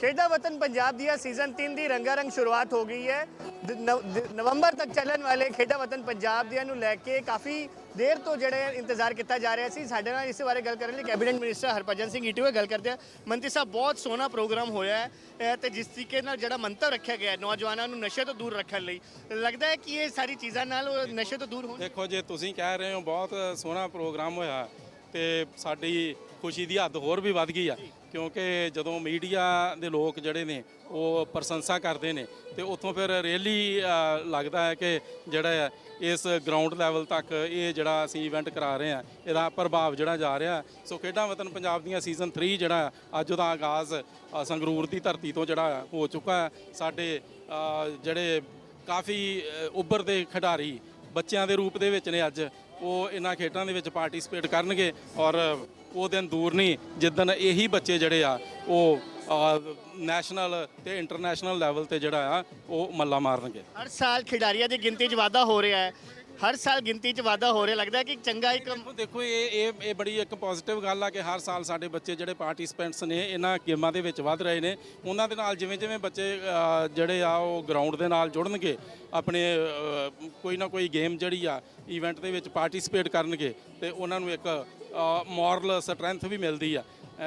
ਖੇਡਾਂ ਵਤਨ ਪੰਜਾਬ ਦੀ ਸੀਜ਼ਨ 3 ਦੀ ਰੰਗਾਰੰਗ ਸ਼ੁਰੂਆਤ ਹੋ ਗਈ ਹੈ। ਨਵੰਬਰ ਤੱਕ ਚੱਲਣ ਵਾਲੇ ਖੇਡਾਂ ਵਤਨ ਪੰਜਾਬ ਦੀਆਂ ਨੂੰ ਲੈ ਕੇ ਕਾਫੀ ਦੇਰ ਤੋਂ ਜਿਹੜੇ ਇੰਤਜ਼ਾਰ ਕੀਤਾ ਜਾ ਰਿਹਾ ਸੀ। ਸਾਡੇ ਨਾਲ ਇਸ ਬਾਰੇ ਗੱਲ ਕਰਨ ਲਈ cabinet minister Harbhajan Singh ETO ਗੱਲ ਕਰਦੇ ਆ ਮੰਤਰੀ ਸਾਹਿਬ, ਬਹੁਤ ਸੋਹਣਾ ਪ੍ਰੋਗਰਾਮ ਹੋਇਆ ਹੈ। ਇਹ ਤੇ ਜਿਸ ਤਰੀਕੇ ਨਾਲ ਜਿਹੜਾ ਮੰਤਵ ਰੱਖਿਆ ਗਿਆ ਨੌਜਵਾਨਾਂ ਨੂੰ ਨਸ਼ੇ ਤੋਂ ਦੂਰ ਰੱਖਣ ਲਈ। ਲੱਗਦਾ ਹੈ ਕਿ ਇਹ ਸਾਰੀ ਚੀਜ਼ਾਂ ਨਾਲ ਉਹ ਨਸ਼ੇ ਤੋਂ ਦੂਰ ਹੋਣ ਦੇਖੋ ਜੇ, ਤੁਸੀਂ ਕਹਿ ਰਹੇ ਹੋ, ਬਹੁਤ ਸੋਹਣਾ ਪ੍ਰੋਗਰਾਮ ਹੋਇਆ। ਤੇ ਸਾਡੀ ਖੁਸ਼ੀ ਦੀ ਹੱਦ ਹੋਰ ਵੀ ਵੱਧ ਗਈ ਆ। ਕਿਉਂਕਿ ਜਦੋਂ ਮੀਡੀਆ ਦੇ ਲੋਕ ਜਿਹੜੇ ਨੇ, ਉਹ ਪ੍ਰਸ਼ੰਸਾ ਕਰਦੇ ਨੇ ਤੇ ਉੱਥੋਂ ਫਿਰ ਰੀਅਲੀ ਲੱਗਦਾ ਹੈ ਕਿ ਜਿਹੜਾ ਹੈ, ਇਸ ਗਰਾਊਂਡ ਲੈਵਲ ਤੱਕ ਇਹ ਜਿਹੜਾ ਅਸੀਂ ਇਵੈਂਟ ਕਰਾ ਰਹੇ ਆ ਇਹਦਾ ਪ੍ਰਭਾਵ ਜਿਹੜਾ ਜਾ ਰਿਹਾ ਸੋ ਖੇਡਾਂ ਵਤਨ ਪੰਜਾਬ ਦੀਆਂ ਸੀਜ਼ਨ 3 ਜਿਹੜਾ ਅੱਜ ਉਹਦਾ ਆਗਾਜ਼ ਸੰਗਰੂਰ ਦੀ ਧਰਤੀ ਤੋਂ ਜਿਹੜਾ ਹੋ ਚੁੱਕਾ ਹੈ। ਸਾਡੇ ਜਿਹੜੇ ਕਾਫੀ ਉੱਭਰਦੇ ਖਿਡਾਰੀ ਬੱਚਿਆਂ ਦੇ ਰੂਪ ਦੇ ਵਿੱਚ ਨੇ ਅੱਜ। ਉਹ ਇਹਨਾਂ ਖੇਡਾਂ ਦੇ ਵਿੱਚ ਪਾਰਟਿਸਿਪੇਟ ਕਰਨਗੇ ਔਰ ਉਹ ਦਿਨ ਦੂਰ ਨਹੀਂ, ਜਿੱਦਣ ਇਹੀ ਬੱਚੇ ਜਿਹੜੇ ਆ, ਉਹ ਨੈਸ਼ਨਲ ਤੇ ਇੰਟਰਨੈਸ਼ਨਲ ਲੈਵਲ ਤੇ ਜਿਹੜਾ ਆ, ਉਹ ਮੱਲਾ ਮਾਰਨਗੇ। ਹਰ ਸਾਲ ਖਿਡਾਰੀਆਂ ਦੀ ਗਿਣਤੀ 'ਚ ਵਾਧਾ ਹੋ ਰਿਹਾ ਹੈ। ਹਰ ਸਾਲ ਗਿਣਤੀ 'ਚ ਵਾਧਾ ਹੋ ਰਿਹਾ, ਲੱਗਦਾ ਕਿ ਚੰਗਾ ਇੱਕ ਦੇਖੋ ਦੇਖੋ, ਇਹ ਇਹ ਇਹ ਬੜੀ ਇੱਕ ਪੋਜ਼ਿਟਿਵ ਗੱਲ ਆ ਕਿ ਹਰ ਸਾਲ ਸਾਡੇ ਬੱਚੇ ਜਿਹੜੇ ਪਾਰਟਿਸਿਪੈਂਟਸ ਨੇ, ਇਹਨਾਂ ਗੇਮਾਂ ਦੇ ਵਿੱਚ ਵੱਧ ਰਹੇ ਨੇ। ਉਹਨਾਂ ਦੇ ਨਾਲ ਜਿਵੇਂ ਜਿਵੇਂ ਬੱਚੇ ਜਿਹੜੇ ਆ, ਉਹ ਗਰਾਊਂਡ ਦੇ ਨਾਲ ਜੁੜਨਗੇ, ਆਪਣੇ ਕੋਈ ਨਾ ਕੋਈ ਗੇਮ ਜਿਹੜੀ ਆ ਇਵੈਂਟ ਦੇ ਵਿੱਚ ਪਾਰਟਿਸਿਪੇਟ ਕਰਨਗੇ, ਤੇ ਉਹਨਾਂ ਨੂੰ ਇੱਕ ਮੋਰਲ ਸਟਰੈਂਥ ਵੀ ਮਿਲਦੀ ਆ।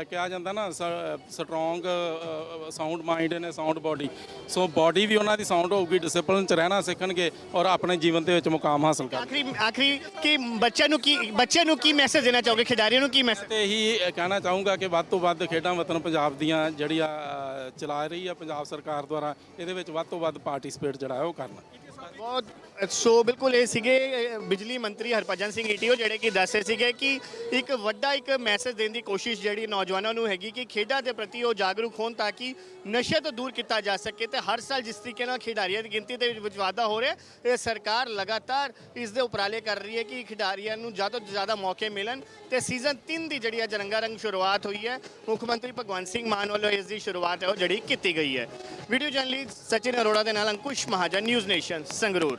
ਕਿਹਾ ਜਾਂਦਾ ਨਾ ਸਟਰੋਂਗ ਸਾਊਂਡ ਮਾਈਂਡ ਨੇ ਸਾਊਂਡ ਬਾਡੀ ਸੋ ਬਾਡੀ ਵੀ ਉਹਨਾਂ ਦੀ ਸਾਊਂਡ ਹੋਊਗੀ ਡਿਸਪਲਿਨ ਚ ਰਹਿਣਾ ਸਿੱਖਣਗੇ ਔਰ ਆਪਣੇ ਜੀਵਨ ਦੇ ਵਿੱਚ ਮੁਕਾਮ ਹਾਸਲ ਕਰਨਗੇ ਆਖਰੀ ਆਖਰੀ ਕਿ ਬੱਚਿਆਂ ਨੂੰ ਕੀ ਬੱਚਿਆਂ ਨੂੰ ਕੀ ਮੈਸੇਜ ਦੇਣਾ ਚਾਹੋਗੇ? ਖਿਡਾਰੀਆਂ ਨੂੰ ਕੀ ਮੈਸੇਜ ਤੇ ਇਹੀ ਕਹਿਣਾ ਚਾਹੂੰਗਾ ਕਿ ਵੱਧ ਤੋਂ ਵੱਧ ਖੇਡਾਂ ਵਤਨ ਪੰਜਾਬ ਦੀਆਂ ਜਿਹੜੀਆਂ ਚਲਾ ਰਹੀ ਆ ਪੰਜਾਬ ਸਰਕਾਰ ਦੁਆਰਾ ਇਹਦੇ ਵਿੱਚ ਵੱਧ ਤੋਂ ਵੱਧ ਪਾਰਟਿਸਿਪੇਟ ਜਿਹੜਾ ਹੈ ਉਹ ਕਰਨਾ। ਬਹੁਤ ਸੋ ਬਿਲਕੁਲ ਇਹ ਸੀਗੇ ਬਿਜਲੀ ਮੰਤਰੀ ਹਰਭਜਨ ਸਿੰਘ ਈਟੀਓ ਜਿਹੜੇ ਕਿ ਦੱਸ ਰਹੇ ਸੀਗੇ ਕਿ ਇੱਕ ਵੱਡਾ ਇੱਕ ਮੈਸੇਜ ਦੇਣ ਦੀ ਕੋਸ਼ਿਸ਼ ਜਿਹੜੀ ਨੌਜਵਾਨਾਂ ਨੂੰ ਹੈਗੀ ਕਿ ਖੇਡਾਂ ਦੇ ਪ੍ਰਤੀ ਉਹ ਜਾਗਰੂਕ ਹੋਣ ਤਾਂ ਕਿ ਨਸ਼ੇ ਤੋਂ ਦੂਰ ਕੀਤਾ ਜਾ ਸਕੇ ਤੇ ਹਰ ਸਾਲ ਜਿਸ ਤਰੀਕੇ ਨਾਲ ਖਿਡਾਰੀਆਂ ਦੀ ਗਿਣਤੀ ਦੇ ਵਿੱਚ ਵਾਧਾ ਹੋ ਰਿਹਾ, ਇਹ ਸਰਕਾਰ ਲਗਾਤਾਰ ਇਸ ਦੇ ਉਪਰਾਲੇ ਕਰ ਰਹੀ ਹੈ ਕਿ ਖਿਡਾਰੀਆਂ ਨੂੰ ਜ਼ਿਆਦਾ ਤੋਂ ਜ਼ਿਆਦਾ ਮੌਕੇ ਮਿਲਣ ਤੇ ਸੀਜ਼ਨ 3 ਦੀ ਜਿਹੜੀ ਹੈ ਜਰੰਗਾ ਰੰਗ ਸ਼ੁਰੂਆਤ ਹੋਈ ਹੈ, ਮੁੱਖ ਮੰਤਰੀ ਭਗਵੰਤ ਸਿੰਘ ਮਾਨ ਵੱਲੋਂ ਇਸ ਦੀ ਸ਼ੁਰੂਆਤ ਹੈ ਉਹ ਜਿਹੜੀ ਕੀਤੀ ਗਈ ਹੈ। ਵੀਡੀਓ ਜਰਨਲਿਸਟ ਸਚਿਨ ਅਰੋੜਾ ਦੇ ਨਾਲ ਅੰਕੁਸ਼ ਮਹਾਜਨ ਨਿਊਜ਼ ਨੇਸ਼ਨ ਸੰਗਰੂਰ।